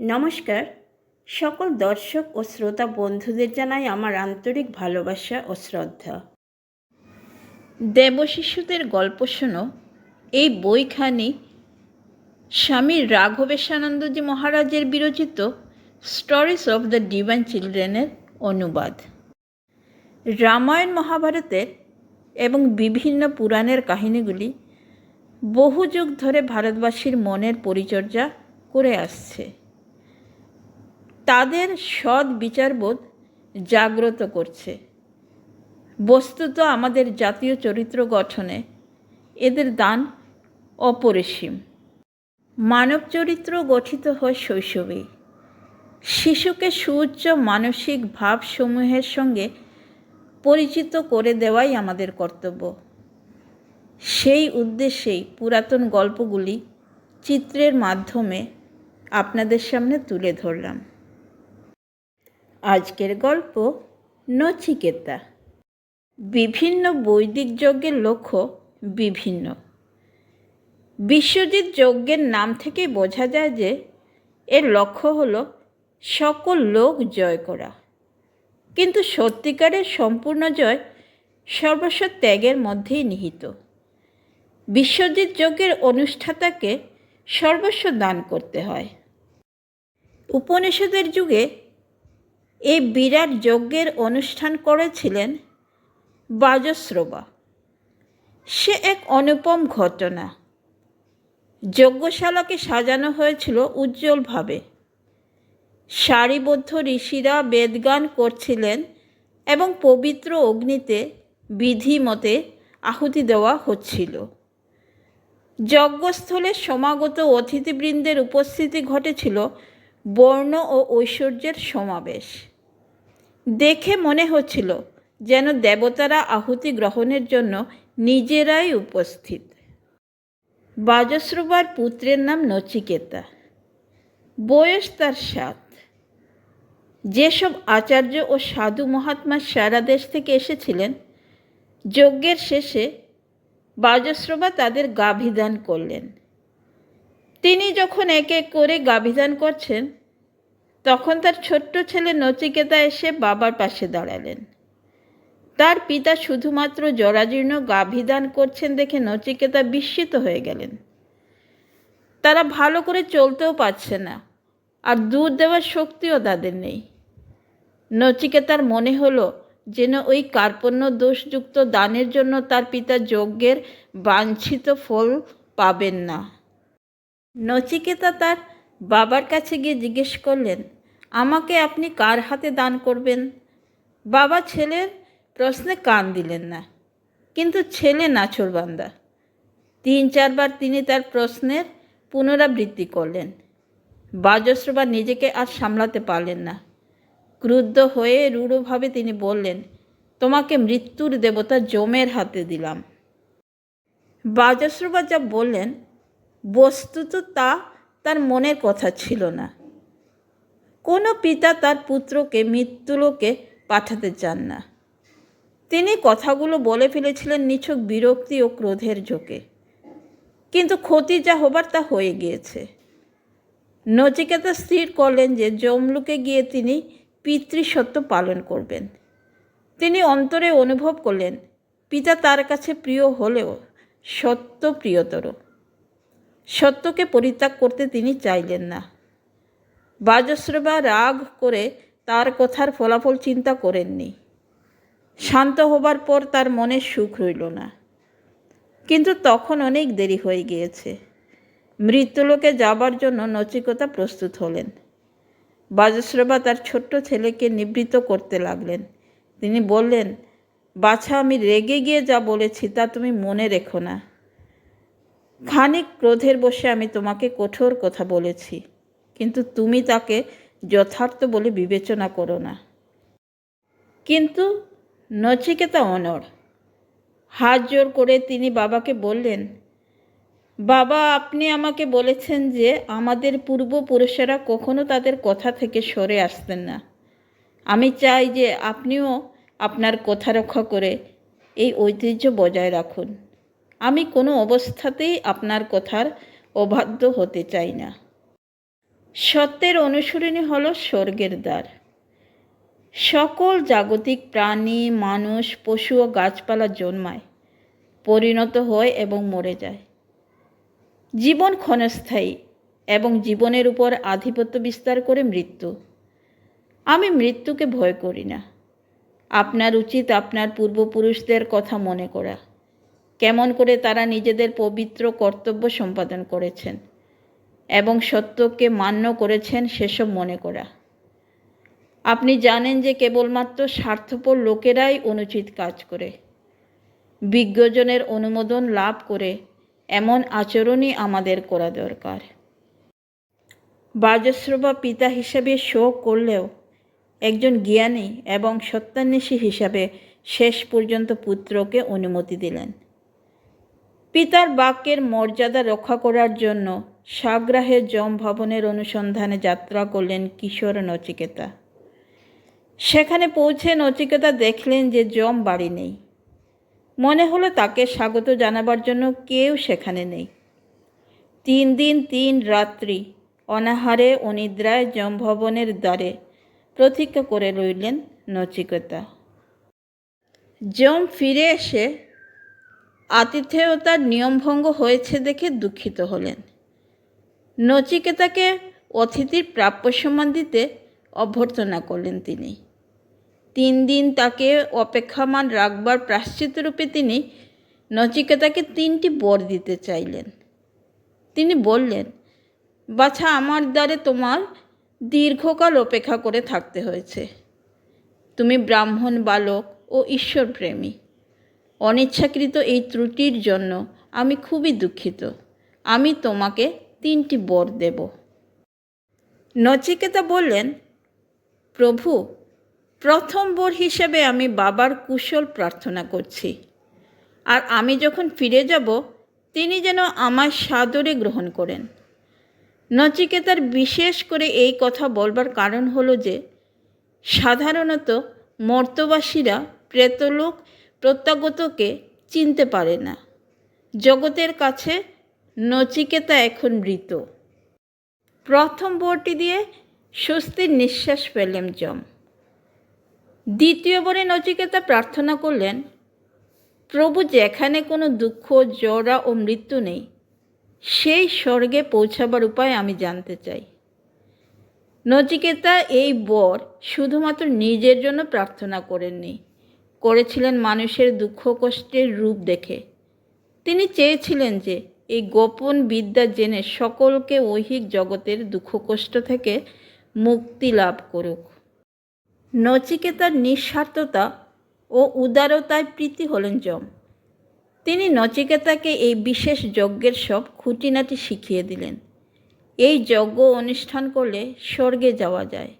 নমস্কার। সকল দর্শক ও শ্রোতা বন্ধুদের জানাই আমার আন্তরিক ভালোবাসা ও শ্রদ্ধা। দেবশিশুদের গল্প শোনো। এই বইখানি স্বামী রাঘবেশানন্দজি মহারাজের বিরচিত স্টোরিজ অফ দ্য ডিভাইন চিলড্রেনের অনুবাদ। রামায়ণ মহাভারতের এবং বিভিন্ন পুরাণের কাহিনীগুলি বহু যুগ ধরে ভারতবাসীর মনের পরিচর্যা করে আসছে। তাদের সৎ বিচারবোধ জাগ্রত করছে। বস্তুত আমাদের জাতীয় চরিত্র গঠনে এদের দান অপরিসীম। মানব চরিত্র গঠিত হয় শৈশবেই। শিশুকে সুউচ্চ মানসিক ভাবসমূহের সঙ্গে পরিচিত করে দেওয়াই আমাদের কর্তব্য। সেই উদ্দেশ্যেই পুরাতন গল্পগুলি চিত্রের মাধ্যমে আপনাদের সামনে তুলে ধরলাম। আজকের গল্প নচিকেতা। বিভিন্ন বৈদিক যজ্ঞের লক্ষ্য বিভিন্ন। বিশ্বজিৎ যজ্ঞের নাম থেকে বোঝা যায় যে, এর লক্ষ্য হল সকল লোক জয় করা। কিন্তু সত্যিকারের সম্পূর্ণ জয় সর্বস্ব ত্যাগের মধ্যেই নিহিত। বিশ্বজিৎ যজ্ঞের অনুষ্ঠাতাকে সর্বস্ব দান করতে হয়। উপনিষদের যুগে এই বিরাট যজ্ঞের অনুষ্ঠান করেছিলেন বাজশ্রবা সে এক অনুপম ঘটনা। যজ্ঞশালাকে সাজানো হয়েছিল উজ্জ্বলভাবে। সারিবদ্ধ ঋষিরা বেদগান করছিলেন এবং পবিত্র অগ্নিতে বিধি মতে আহুতি দেওয়া হচ্ছিল। যজ্ঞস্থলে সমাগত অতিথিবৃন্দের উপস্থিতি ঘটেছিল বর্ণ ও ঐশ্বর্যের সমাবেশ। দেখে মনে হচ্ছিল যেন দেবতারা আহুতি গ্রহণের জন্য নিজেরাই উপস্থিত। বাজশ্রবার পুত্রের নাম নচিকেতা। বয়স তার সাত। যেসব আচার্য ও সাধু মহাত্মা সারা দেশ থেকে এসেছিলেন, যজ্ঞের শেষে বাজশ্রবা তাদের গাভিদান করলেন। তিনি যখন এক করে গাভিদান করছেন তখন তার ছোট্ট ছেলে নচিকেতা এসে বাবার পাশে দাঁড়ালেন। তার পিতা শুধুমাত্র জরাজীর্ণ গাভিদান করছেন দেখে নচিকেতা বিস্মিত হয়ে গেলেন। তারা ভালো করে চলতেও পারছে না, আর দুধ দেওয়ার শক্তিও তাদের নেই। নচিকেতার মনে হলো যেন ওই কার্পণ্য দোষযুক্ত দানের জন্য তার পিতা যজ্ঞের বাঞ্ছিত ফল পাবেন না। নচিকেতা তার বাবার কাছে গিয়ে জিজ্ঞেস করলেন আমাকে আপনি কার হাতে দান করবেন? বাবা ছেলের প্রশ্নে কান দিলেন না। কিন্তু ছেলে নাছরবান্দা তিন চারবার তিনি তার প্রশ্নের পুনরাবৃত্তি করলেন। বাজশ্রবা নিজেকে আর সামলাতে পারলেন না। ক্রুদ্ধ হয়ে রূঢ়ভাবে তিনি বললেন, তোমাকে মৃত্যুর দেবতা জমের হাতে দিলাম। বাজশ্রবা যা বললেন, বস্তুত তা তার মনের কথা ছিল না। কোনো পিতা তার পুত্রকে, মৃত্যুলোকে পাঠাতে চান না। তিনি কথাগুলো বলে ফেলেছিলেন নিছক বিরক্তি ও ক্রোধের ঝোঁকে। কিন্তু ক্ষতি যা হবার তা হয়ে গিয়েছে। নচিকেতা স্থির করলেন যে জমলুকে গিয়ে তিনি পিতৃসত্য পালন করবেন। তিনি অন্তরে অনুভব করলেন, পিতা তার কাছে প্রিয় হলেও সত্য প্রিয়তর। সত্যকে পরিত্যাগ করতে তিনি চাইলেন না। বাজশ্রবা রাগ করে তার কথার ফলাফল চিন্তা করেননি। শান্ত হবার পর তার মনে সুখ রইল না। কিন্তু তখন অনেক দেরি হয়ে গিয়েছে। মৃত্যুলোকে যাবার জন্য নচিকতা প্রস্তুত হলেন। বাজশ্রবা তার ছোট্ট ছেলেকে নিবৃত্ত করতে লাগলেন। তিনি বললেন, বাছা, আমি রেগে গিয়ে যা বলেছি তা তুমি মনে রেখো না। খানিক ক্রোধের বসে আমি তোমাকে কঠোর কথা বলেছি। কিন্তু তুমি তাকে যথার্থ বলে বিবেচনা করো না। কিন্তু নচিকেতা অনড়, হাত জোর করে তিনি বাবাকে বললেন, বাবা, আপনি আমাকে বলেছেন যে আমাদের পূর্বপুরুষেরা কখনো তাদের কথা থেকে সরে আসতেন না। আমি চাই যে আপনিও আপনার কথা রক্ষা করে এই ঐতিহ্য বজায় রাখুন। আমি কোনো অবস্থাতেই আপনার কথার অবাধ্য হতে চাই না। সত্যের অনুসরণী হলো স্বর্গের দ্বার। সকল জাগতিক প্রাণী, মানুষ, পশু ও গাছপালা জন্মায়, পরিণত হয় এবং মরে যায়। জীবন ক্ষণস্থায়ী এবং জীবনের উপর আধিপত্য বিস্তার করে মৃত্যু। আমি মৃত্যুকে ভয় করি না। আপনার উচিত আপনার পূর্বপুরুষদের কথা মনে করা। কেমন করে তারা নিজেদের পবিত্র কর্তব্য সম্পাদন করেছেন। এবং সত্যকে মান্য করেছেন সেসব মনে করা। আপনি জানেন যে কেবলমাত্র স্বার্থপর লোকেরাই অনুচিত কাজ করে। বিজ্ঞজনের অনুমোদন লাভ করে এমন আচরণই আমাদের করা দরকার। বাজশ্রবা পিতা হিসেবে শোক করলেও একজন জ্ঞানী এবং সত্যান্বেষী হিসাবে শেষ পর্যন্ত পুত্রকে অনুমতি দিলেন। পিতার বাক্যের মর্যাদা রক্ষা করার জন্য সাগ্রাহের যম ভবনের অনুসন্ধানে যাত্রা করলেন কিশোর নচিকেতা। সেখানে পৌঁছে নচিকেতা দেখলেন যে জম বাড়ি নেই। মনে হলো তাকে স্বাগত জানাবার জন্য কেউ সেখানে নেই। তিন দিন তিন রাত্রি অনাহারে অনিদ্রায় জমভবনের দ্বারে প্রতীক্ষা করে রইলেন নচিকেতা। জম ফিরে এসে আতিথেয়তার নিয়মভঙ্গ হয়েছে দেখে দুঃখিত হলেন। নচিকেতাকে অতিথির প্রাপ্য সম্মান দিতে অভ্যর্থনা করলেন তিনি। তিন দিন তাকে অপেক্ষামান রাখবার প্রাশ্চিত্যরূপে তিনি নচিকেতাকে তিনটি বর দিতে চাইলেন। তিনি বললেন, বাছা, আমার দ্বারে তোমার দীর্ঘকাল অপেক্ষা করে থাকতে হয়েছে। তুমি ব্রাহ্মণ, বালক ও ঈশ্বরপ্রেমী। অনিচ্ছাকৃত এই ত্রুটির জন্য আমি খুবই দুঃখিত। আমি তোমাকে তিনটি বর দেব। নচিকেতা বললেন, প্রভু, প্রথম বর হিসেবে আমি বাবার কুশল প্রার্থনা করছি। আর আমি যখন ফিরে যাব, তিনি যেন আমার সাদরে গ্রহণ করেন। নচিকেতার বিশেষ করে এই কথা বলবার কারণ হলো যে, সাধারণত মর্তবাসীরা প্রেতলোক প্রত্যাগতকে চিনতে পারে না। জগতের কাছে নচিকেতা এখন মৃত। প্রথম বরটি দিয়ে স্বস্তির নিঃশ্বাস পেলেন জম দ্বিতীয় বরে নচিকেতা প্রার্থনা করলেন, প্রভু, যেখানে কোনো দুঃখ, জরা ও মৃত্যু নেই, সেই স্বর্গে পৌঁছাবার উপায় আমি জানতে চাই। নচিকেতা এই বর শুধুমাত্র নিজের জন্য প্রার্থনা করেননি, করেছিলেন মানুষের দুঃখ কষ্টের রূপ দেখে। তিনি চেয়েছিলেন যে এই গোপন বিদ্যা জেনে সকলকে ঐহিক জগতের দুঃখ কষ্ট থেকে মুক্তি লাভ করুক। নচিকেতার নিঃস্বার্থতা ও উদারতায় প্রীতি হলেন যম। তিনি নচিকেতাকে এই বিশেষ যজ্ঞের সব খুঁটিনাটি শিখিয়ে দিলেন। এই যজ্ঞ অনুষ্ঠান করলে স্বর্গে যাওয়া যায়।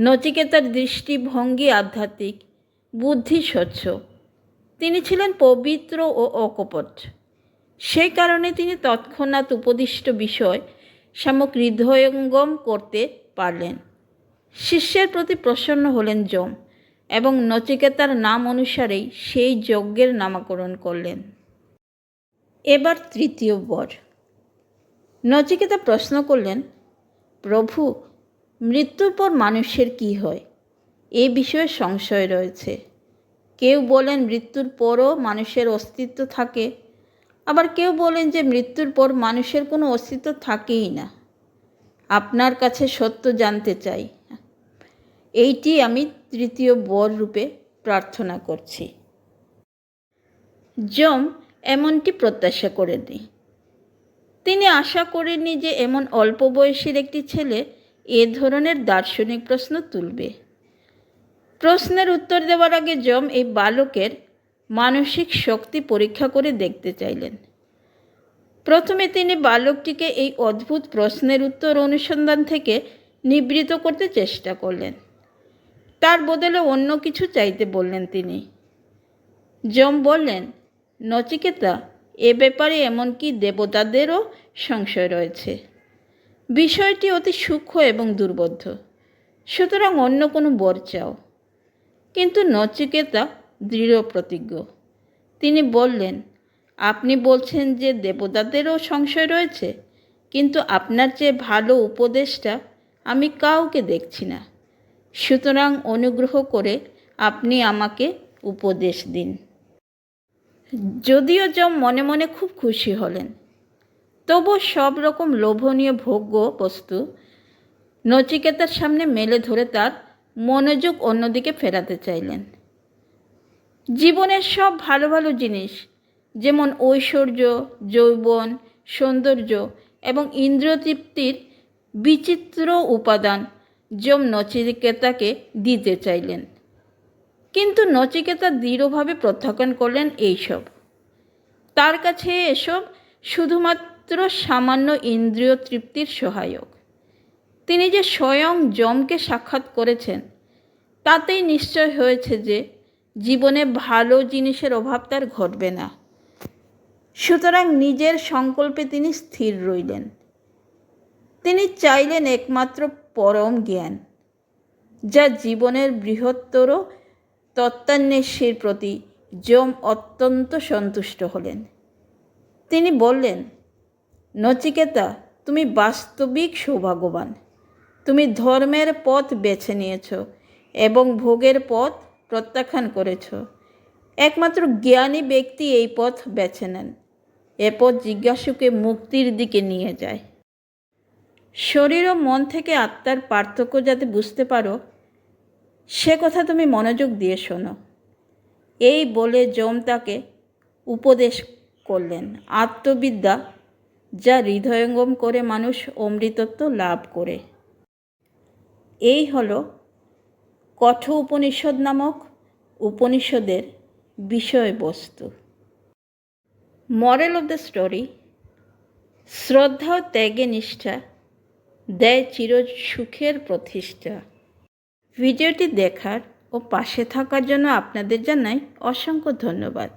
নচিকেতার দৃষ্টিভঙ্গি আধ্যাত্মিক, বুদ্ধি স্বচ্ছ। তিনি ছিলেন পবিত্র ও অকপট। সেই কারণে তিনি তৎক্ষণাৎ উপদিষ্ট বিষয় সামক হৃদয়ঙ্গম করতে পারলেন। শিষ্যের প্রতি প্রসন্ন হলেন যম এবং নচিকেতার নাম অনুসারেই সেই যজ্ঞের নামাকরণ করলেন। এবার তৃতীয় বর। নচিকেতা প্রশ্ন করলেন, প্রভু, মৃত্যুর পর মানুষের কি হয়? এ বিষয়ে সংশয় রয়েছে। কেউ বলেন মৃত্যুর পরও মানুষের অস্তিত্ব থাকে আবার কেউ বলেন যে মৃত্যুর পর মানুষের কোনো অস্তিত্ব থাকেই না। আপনার কাছে সত্য জানতে চাই। এইটি আমি তৃতীয় বর রূপে প্রার্থনা করছি। যম এমনটি প্রত্যাশা করে করেনি তিনি আশা করেননি যে এমন অল্প বয়সের একটি ছেলে এ ধরনের দার্শনিক প্রশ্ন তুলবে। প্রশ্নের উত্তর দেওয়ার আগে যম এই বালকের মানসিক শক্তি পরীক্ষা করে দেখতে চাইলেন। প্রথমে তিনি বালকটিকে এই অদ্ভুত প্রশ্নের উত্তর অনুসন্ধান থেকে নিবৃত করতে চেষ্টা করলেন। তার বদলে অন্য কিছু চাইতে বললেন তিনি। যম বললেন, নচিকেতা, এ ব্যাপারে এমনকি দেবতাদেরও সংশয় রয়েছে? বিষয়টি অতি সূক্ষ্ম এবং দুর্বোধ্য। সুতরাং অন্য কোনো বর চাও। কিন্তু নচিকেতা দৃঢ় প্রতিজ্ঞ। তিনি বললেন, আপনি বলছেন যে দেবতাদেরও সংশয় রয়েছে, কিন্তু আপনার চেয়ে ভালো উপদেশটা আমি কাউকে দেখছি না। সুতরাং অনুগ্রহ করে আপনি আমাকে উপদেশ দিন। যদিও যম মনে মনে খুব খুশি হলেন তবু সব রকম লোভনীয় ভোগ্য বস্তু নচিকেতার সামনে মেলে ধরে তার মনোযোগ অন্যদিকে ফেরাতে চাইলেন। জীবনের সব ভালো ভালো জিনিস, যেমন ঐশ্বর্য, যৌবন, সৌন্দর্য এবং ইন্দ্রিয়তৃপ্তির বিচিত্র উপাদান, যম নচিকেতাকে দিতে চাইলেন। কিন্তু নচিকেতা দৃঢ়ভাবে প্রত্যাখ্যান করলেন এইসব। তার কাছে এসব শুধুমাত্র সামান্য ইন্দ্রিয় তৃপ্তির সহায়ক। তিনি যে স্বয়ং যমকে সাক্ষাৎ করেছেন, তাতেই নিশ্চয় হয়েছে যে জীবনে ভালো জিনিসের অভাব তার ঘটবে না। সুতরাং নিজের সংকল্পে তিনি স্থির রইলেন। তিনি চাইলেন একমাত্র পরম জ্ঞান, যা জীবনের বৃহত্তর তত্ত্বান্বেষীর প্রতি যম অত্যন্ত সন্তুষ্ট হলেন। তিনি বললেন, নচিকেতা, তুমি বাস্তবিক সৌভাগ্যবান। তুমি ধর্মের পথ বেছে নিয়েছ এবং ভোগের পথ প্রত্যাখ্যান করেছ। একমাত্র জ্ঞানী ব্যক্তি এই পথ বেছে নেন। এ পথ জিজ্ঞাসুকে মুক্তির দিকে নিয়ে যায়। শরীর ও মন থেকে আত্মার পার্থক্য যাতে বুঝতে পারো, সে কথা তুমি মনোযোগ দিয়ে শোনো। এই বলে যম তাকে উপদেশ করলেন। আত্মবিদ্যা, যা হৃদয়ঙ্গম করে মানুষ অমৃতত্ব লাভ করে। এই হলো কঠ উপনিষদ নামক উপনিষদের বিষয়বস্তু। মরেল অব দ্য স্টোরি শ্রদ্ধা ও ত্যাগে নিষ্ঠা, দেয় চির সুখের প্রতিষ্ঠা। ভিডিওটি দেখার ও পাশে থাকার জন্য আপনাদের জানাই অসংখ্য ধন্যবাদ।